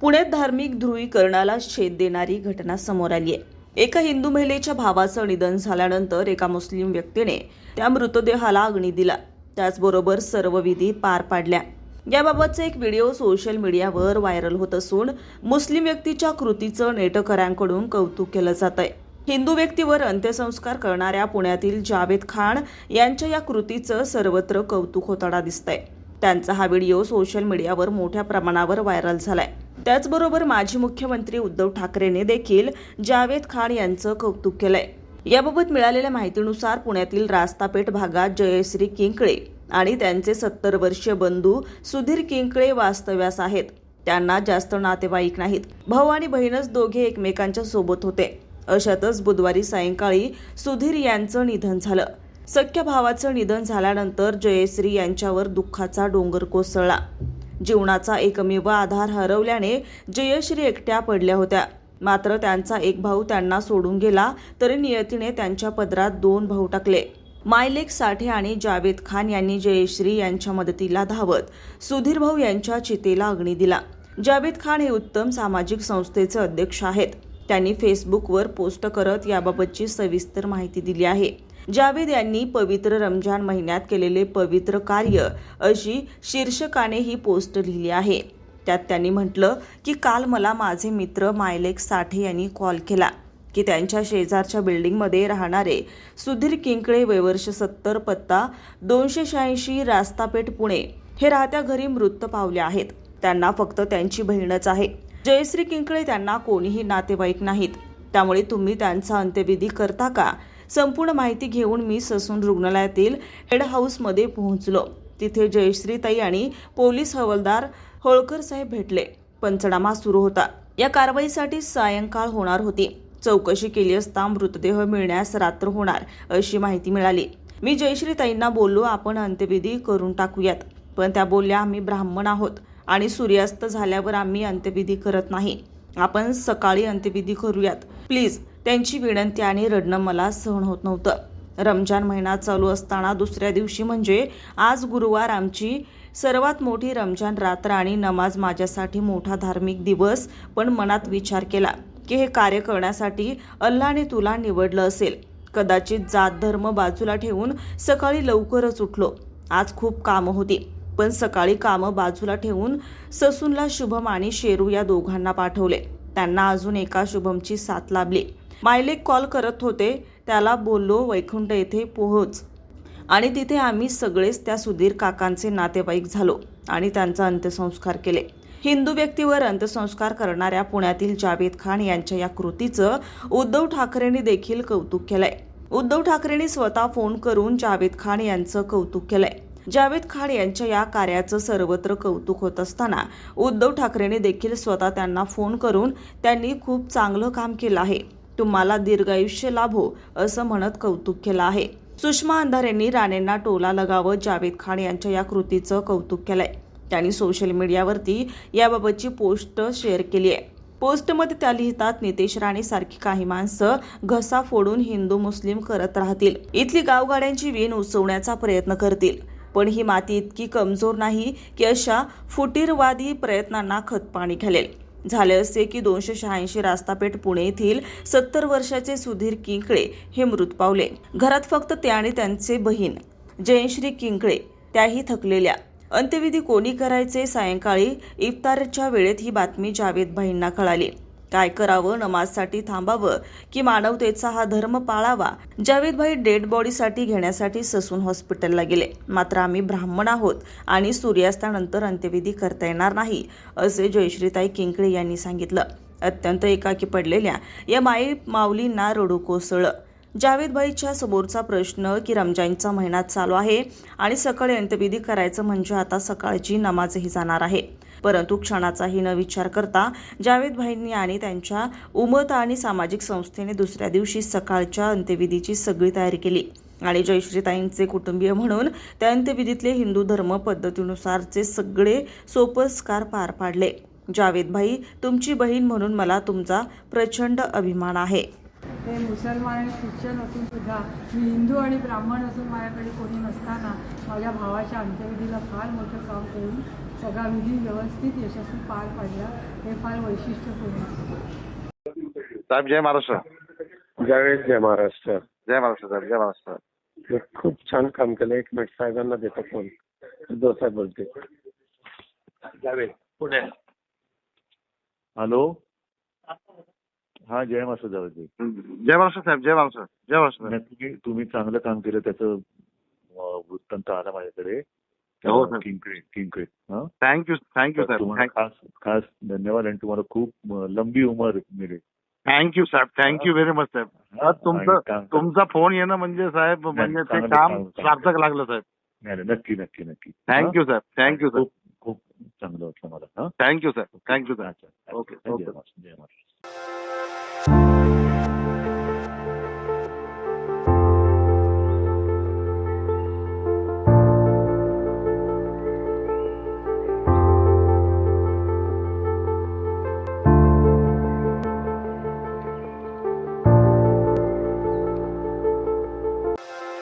पुण्यात धार्मिक ध्रुवीकरणाला छेद देणारी घटना समोर आली आहे. एका हिंदू महिलेच्या भावाचं निधन झाल्यानंतर एका मुस्लिम व्यक्तीने त्या मृतदेहाला अग्नी दिला. त्याचबरोबर सर्व विधी पार पाडल्या. याबाबतचा एक व्हिडिओ सोशल मीडियावर व्हायरल होत असून मुस्लिम व्यक्तीच्या कृतीचं नेटकऱ्यांकडून कौतुक केलं जात आहे. हिंदू व्यक्तीवर अंत्यसंस्कार करणाऱ्या पुण्यातील जावेद खान यांच्या या कृतीचं सर्वत्र कौतुक होताना दिसतंय. त्यांचा हा व्हिडिओ सोशल मीडियावर मोठ्या प्रमाणावर व्हायरल झालाय. त्याचबरोबर माजी मुख्यमंत्री उद्धव ठाकरेने देखील जावेद खान यांचं कौतुक केलंय. याबाबत मिळालेल्या माहितीनुसार पुण्यातील रास्तापेठ भागात जयश्री किंकळे आणि त्यांचे सत्तर वर्षीय बंधू सुधीर किंकळे वास्तव्यास आहेत. त्यांना जास्त नातेवाईक नाहीत. भाऊ आणि बहीणच दोघे एकमेकांच्या सोबत होते. अशातच बुधवारी सायंकाळी सुधीर यांचं निधन झालं. सख्या भावाचं निधन झाल्यानंतर जयश्री यांच्यावर दुःखाचा डोंगर कोसळला. जीवनाचा एकमेव आधार हरवल्याने जयश्री एकट्या पडल्या होत्या. मात्र त्यांचा एक भाऊ त्यांना सोडून गेला तरी नियतीने त्यांच्या पदरात दोन भाऊ टाकले. मायलेक साठे आणि जावेद खान यांनी जयश्री यांच्या मदतीला धावत सुधीर भाऊ यांच्या चितेला अग्नी दिला. जावेद खान हे उत्तम सामाजिक संस्थेचे अध्यक्ष आहेत. त्यांनी फेसबुकवर पोस्ट करत याबाबतची सविस्तर माहिती दिली आहे. जावेद यांनी पवित्र रमजान महिन्यात केलेले पवित्र कार्य अशी शीर्षकाने ही पोस्ट लिहिली आहे. त्यात त्यांनी म्हटलं की काल मला माझे मित्र मायलेक साठे यांनी कॉल केला की त्यांच्या शेजारच्या बिल्डिंगमध्ये राहणारे सुधीर किंकळे वयवर्ष सत्तर पत्ता दोनशे शहाऐंशी रास्तापेठ पुणे हे राहत्या घरी मृत पावले आहेत. त्यांना फक्त त्यांची बहीणच आहे. जयश्री किंकळे त्यांना कोणीही नातेवाईक नाहीत. त्यामुळे तुम्ही त्यांचा अंत्यविधी करता का? संपूर्ण माहिती घेऊन मी ससून रुग्णालयातील हेड हाऊसमध्ये पोहोचलो. तिथे जयश्रीताई आणि पोलीस हवालदार होळकर साहेब भेटले. पंचनामा सुरू होता. या कारवाईसाठी सायंकाळ होणार होती. चौकशी केली असता मृतदेह मिळण्यास रात्र होणार अशी माहिती मिळाली. मी जयश्रीताईंना बोललो आपण अंत्यविधी करून टाकूयात. पण त्या बोलल्या आम्ही ब्राह्मण आहोत आणि सूर्यास्त झाल्यावर आम्ही अंत्यविधी करत नाही. आपण सकाळी अंत्यविधी करूयात. प्लीज त्यांची विनंती आणि रडणं मला सहन होत नव्हतं. रमजान महिना चालू असताना दुसऱ्या दिवशी म्हणजे आज गुरुवार आमची सर्वात मोठी रमजान रात्र आणि नमाज माझ्यासाठी मोठा धार्मिक दिवस पण मनात विचार केला की हे कार्य करण्यासाठी अल्लाने तुला निवडलं असेल. कदाचित जात धर्म बाजूला ठेवून सकाळी लवकरच उठलो. आज खूप कामं होती पण सकाळी कामं बाजूला ठेवून ससूनला शुभम आणि शेरू या दोघांना पाठवले. त्यांना अजून एका शुभमची साथ लाभली. मायलेक कॉल करत होते. त्याला बोललो वैकुंठ येथे पोहोच. आणि तिथे आम्ही सगळेच त्या सुधीर काकांचे नातेवाईक झालो आणि त्यांचा अंत्यसंस्कार केले. हिंदू व्यक्तीवर अंत्यसंस्कार करणाऱ्या पुण्यातील जावेद खान यांच्या या कृतीचं उद्धव ठाकरेंनी देखील कौतुक केलंय. उद्धव ठाकरेंनी स्वतः फोन करून जावेद खान यांचं कौतुक केलंय. जावेद खान यांच्या या कार्याचं सर्वत्र कौतुक होत असताना उद्धव ठाकरेंनी देखील स्वतः त्यांना फोन करून त्यांनी खूप चांगलं काम केलं आहे. तुम्हाला दीर्घायुष्य लाभो असं म्हणत कौतुक केलं आहे. सुषमा अंधारेंनी राणेंना टोला लगावत जावेद खान यांच्या या कृतीचं कौतुक केलंय. त्यांनी सोशल मीडियावरती याबाबतची पोस्ट शेअर केली आहे. पोस्टमध्ये त्या लिहितात नितेश राणे सारखी काही माणसं घसा फोडून हिंदू मुस्लिम करत राहतील. इथली गावगाड्यांची वीण उसवण्याचा प्रयत्न करतील. पण ही माती इतकी कमजोर नाही की अशा फुटीरवादी प्रयत्नांना खतपाणी घालेल. झाले असते की दोनशे शहाऐंशी रास्तापेठ पुणे येथील सत्तर वर्षाचे सुधीर किंकळे हे मृत पावले. घरात फक्त ते आणि त्यांचे बहीण जयश्री किंकळे त्याही थकलेल्या. अंत्यविधी कोणी करायचे? सायंकाळी इफ्तारच्या वेळेत ही बातमी जावेद भाईंना कळाली. काय करावं? नमाजसाठी थांबावं? की मानवतेचा हा धर्म पाळावा? जावेदभाई डेड बॉडीसाठी घेण्यासाठी ससून हॉस्पिटलला गेले. मात्र आम्ही ब्राह्मण आहोत आणि सूर्यास्तानंतर अंत्यविधी करता येणार नाही असे जयश्रीताई किंकळे यांनी सांगितलं. अत्यंत एकाकी पडलेल्या या माई माऊलींना रडू कोसळलं. जावेदभाईच्या समोरचा प्रश्न की रमजानचा महिना चालू आहे आणि सकाळी अंत्यविधी करायचं म्हणजे आता सकाळची नमाजही जाणार आहे. परंतु क्षणाचाही न विचार करता जावेदभाईंनी आणि त्यांच्या उमत आणि सामाजिक संस्थेने दुसऱ्या दिवशी सकाळच्या अंत्यविधीची सगळी तयारी केली. आणि जयश्रीताईंचे कुटुंबीय म्हणून त्या अंत्यविधीतले हिंदू धर्म पद्धतीनुसारचे सगळे सोपस्कार पार पाडले. जावेदभाई तुमची बहीण म्हणून मला तुमचा प्रचंड अभिमान आहे. हे मुसलमान आणि ख्रिश्चन असून सुद्धा मी हिंदू आणि ब्राह्मण असून माझ्याकडे कोणी नसताना माझ्या भावाच्या अंत्यविधीला फार मोठं काम करून सगळा विधी व्यवस्थित यशस्वी पार पाडला. हे फार वैशिष्ट्यपूर्ण आहे. साहेब जय महाराष्ट्र. जावेद जय महाराष्ट्र. जय महाराष्ट्र साहेब जय महाराष्ट्र. खूप छान काम केलं. एक मिनिट साहेबांना देतो फोन. साहेब बोलते जावेद पुढे. हॅलो. हा जय मास्टर जावेदजी जय महाराष्ट्र साहेब जय महाराष्ट्र जय महाराष्ट्र नक्की तुम्ही चांगलं काम केलं त्याचं वृत्तांत आला माझ्याकडे. हो, सर. हा? थँक्यू थँक्यू तर साहेब. खास खास धन्यवाद आणि तुम्हाला खूप अं, लंबी उमर मिळेल. थँक्यू साहेब. थँक्यू व्हेरी मच साहेब. हा, तुमचं आणि काम- तुमचा फोन येणं म्हणजे साहेब म्हणजे ते चांगलं काम काम- काम. सार्थक लागलं साहेब. नाही नाही, नक्की नक्की नक्की. थँक्यू साहेब. थँक्यू? साहेब खूप खूप चांगलं वाटलं मला हा? थँक्यू साहेब. थँक्यू साहेब. अच्छा ओके, जय ओके. महाराष्ट्र जय महाराष्ट्र. Música